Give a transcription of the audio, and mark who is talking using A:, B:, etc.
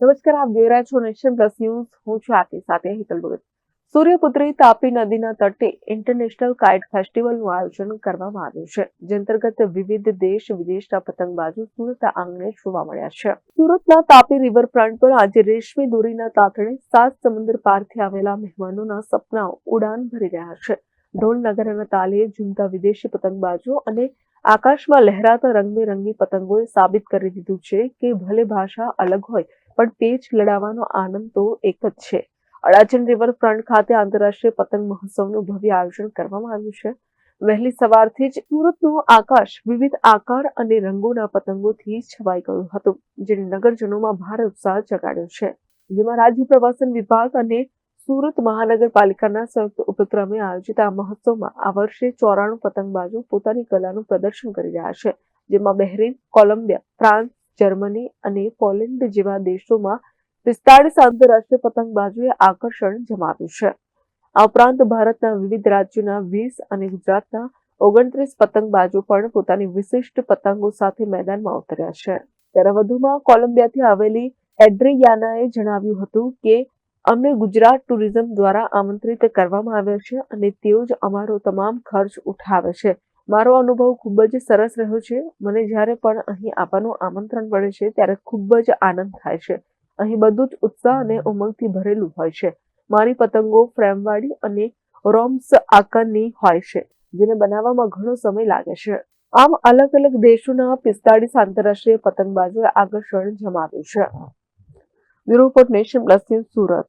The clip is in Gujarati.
A: નમસ્કાર, આપ જોઈ રહ્યા છો નેશન પ્લસ ન્યૂઝ. હું છું આપની સાથે હિતલ ભગત. સૂર્યપુત્રી તાપી નદીના તટે ઇન્ટરનેશનલ કાઇટ ફેસ્ટિવલનું આયોજન કરવામાં આવ્યું છે, જે અંતર્ગત વિવિધ દેશ વિદેશના પતંગબાજો સુરત આંગણે જોવા મળ્યા છે. સુરતના તાપી રિવરફ્રન્ટ પર આજે રેશમી દોરીના તાતણે સાત સમુદ્ર પારથી આવેલા મહેમાનોના સપનાઓ ઉડાન ભરી રહ્યા છે. ઢોલ નગરના તાલે ઝૂમતા વિદેશી પતંગબાજો અને આકાશમાં લહેરાતા રંગબેરંગી પતંગોએ સાબિત કરી દીધું છે કે ભલે ભાષા અલગ હોય પણ પેચ લડાવવાનો આનંદ તો એક જ છે. અડાજણ રિવરફ્રન્ટ ખાતે આંતરરાષ્ટ્રીય પતંગ મહોત્સવનું ભવ્ય આયોજન કરવામાં આવ્યું છે. વહેલી સવારથી જ સુરતનું આકાશ વિવિધ આકાર અને રંગોના પતંગોથી છવાઈ ગયું હતું જેને નગરજનોમાં ભારે ઉત્સાહ જગાડ્યો છે. જેમાં રાજ્ય પ્રવાસન વિભાગ અને સુરત મહાનગરપાલિકાના સંયુક્ત ઉપક્રમે આયોજિત આ મહોત્સવમાં આ વર્ષે ચોરાણું પતંગબાજો પોતાની કલાનું પ્રદર્શન કરી રહ્યા છે, જેમાં બહેરીન, કોલંબિયા, ફ્રાન્સ જર્મની અને પોલેન્ડ જેવા દેશોમાં પિસ્તાળીસ આંતરરાષ્ટ્રીય પતંગબાજોએ આકર્ષણ જમાવ્યું છે. આ ઉપરાંત ભારતના વિવિધ રાજ્યોના વીસ અને ગુજરાતના ઓગણત્રીસ પતંગબાજો પણ પોતાની વિશિષ્ટ પતંગો સાથે મેદાનમાં ઉતર્યા છે. ત્યારે વધુમાં કોલંબિયાથી આવેલી એડ્રિયાનાએ જણાવ્યું હતું કે, અમને ગુજરાત ટુરિઝમ દ્વારા આમંત્રિત કરવામાં આવ્યા છે અને તેઓ જ અમારો તમામ ખર્ચ ઉઠાવે છે. મારો અનુભવ ખૂબ જ સરસ રહ્યો છે. મને જ્યારે પણ અહીં આવવાનું આમંત્રણ મળે છે ત્યારે ખૂબ જ આનંદ થાય છે. અહીં બધું જ ઉત્સાહ અને ઉમંગથી ભરેલું હોય છે. મારી પતંગો ફ્રેમવાળી અને રોમ્સ આકારની હોય છે જેને બનાવવામાં ઘણો સમય લાગે છે. આમ અલગ અલગ દેશોના પિસ્તાળીસ આંતરરાષ્ટ્રીય પતંગબાજોએ આકર્ષણ જમાવ્યું છે. Bureau nation plus Surat.